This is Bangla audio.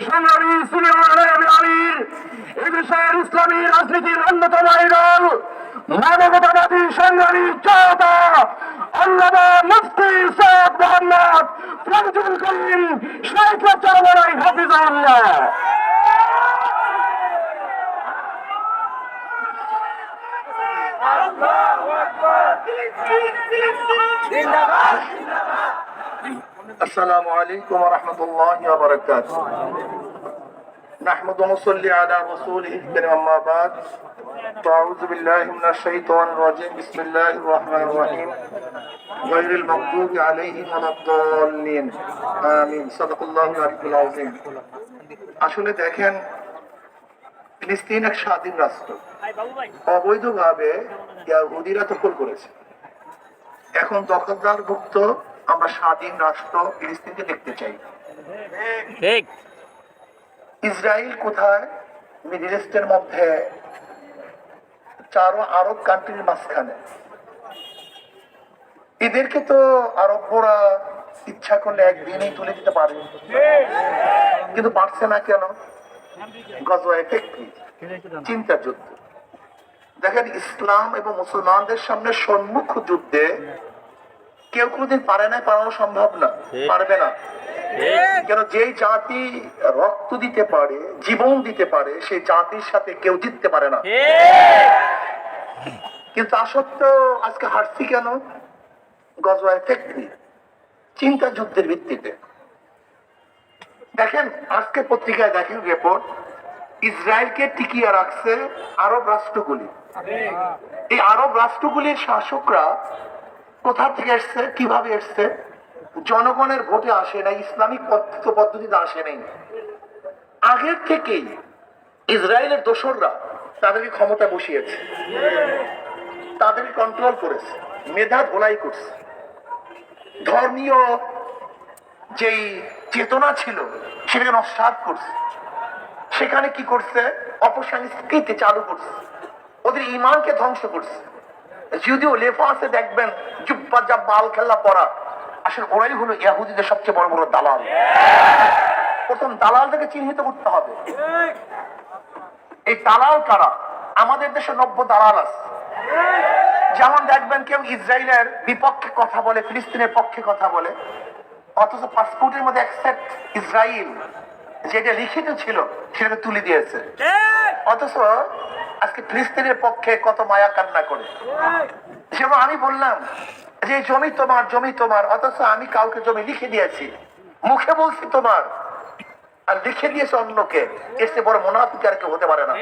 সংগ্রামী সুলেমান আলীর এদেশের ইসলামী রাজনীতির অন্যতম আইডল। মানবতাবাদী সংগ্রামী জনতা। আল্লামা মুফতি সৈয়দ মোহাম্মদ ফজলুল করিম শেখ চরমাই হাফিজাহুল্লাহ السلام عليكم ورحمة الله وبركاته نحمد ونصلي على رسوله الكريم أما بعد فأعوذ بالله من الشيطان الرجيم بسم الله الرحمن الرحيم غير المغضوب عليهم ولا الضالين آمين صدق الله العلي العظيم আসলে দেখেন ফিলিস্তিন এক স্বাধীন রাষ্ট্র অবৈধভাবে ইয়াহুদিরা দখল করেছে এখন দখলদারভুক্ত আমরা স্বাধীন রাষ্ট্র ফিলিস্তিনকে দেখতে চাই। ঠিক। ইসরায়েল কোথায়? মিডিল ইস্টের মধ্যে। চারো আরব কান্ট্রির মাঝখানে। এদেরকে তো আরবরা ইচ্ছা করলে একদিনেই তুলে দিতে পারে। কিন্তু পারছে না কেন? গজওয়ায় চিন্তা যুদ্ধ। দেখেন ইসলাম এবং মুসলমানদের সামনে সম্মুখ যুদ্ধে কেউ কোনোদিন পারে না পারানো সম্ভব না পারবে না। কেন যেই জাতি রক্ত দিতে পারে জীবন দিতে পারে সেই জাতির সাথে কেউ জিততে পারে না। কিন্তু তা সত্ত্বেও আজকে হারছি কেন? গজওয়ায় ফ্যাক্টরি চিন্তা যুদ্ধের ভিত্তিতে। দেখেন আজকে পত্রিকায় দেখেন রিপোর্ট ইসরায়েলকে টিকিয়ে রাখছে আরব রাষ্ট্রগুলি। এই আরব রাষ্ট্রগুলির শাসকরা কোথা থেকে এসছে, কীভাবে এসছে? জনগণের ভোটে আসে নাই, ইসলামিক পদ্ধতি পদ্ধতিতে আসে নাই। আগের থেকেই ইসরায়েলের দোসররা তাদেরকে ক্ষমতা বসিয়েছে। তাদের কন্ট্রোল করেছে, মেধা ধোলাই করছে। ধর্মীয় যেই চেতনা ছিল, সেটাকে নস্বাত করছে। সেখানে কি করছে? অপসংস্কৃতি চালু করছে। ওদের ইমানকে ধ্বংস করছে। যদিও লেফা আছে দেখবেন জুব্বা যা বাল খেলা পড়া। আসলে ওরাই হলো ইয়াহুদিদের সবচেয়ে বড় বড় দালাল। প্রথম দালালটাকে চিহ্নিত করতে হবে। এই দালাল কারা? আমাদের দেশে নব্য দালাল আছে। যেমন দেখবেন কেউ ইসরায়েলের বিপক্ষে কথা বলে ফিলিস্তিনের পক্ষে কথা বলে অথচ পাসপোর্টের মধ্যে অ্যাকসেপ্ট ইসরায়েল যেটা লিখিত ছিল সেটা তুলে দিয়েছে। অথচ আজকে ফিলিস্তিনের পক্ষে কত মায়া কান্না করে। যেমন আমি বললাম যে জমি তোমার জমি তোমার, অথচ আমি কাউকে জমি লিখে দিয়েছি। মুখে বলছি তোমার, আর লিখে দিয়েছে অন্যকে। চেয়ে বড় মোনাফিক আর কেউ হতে পারে না।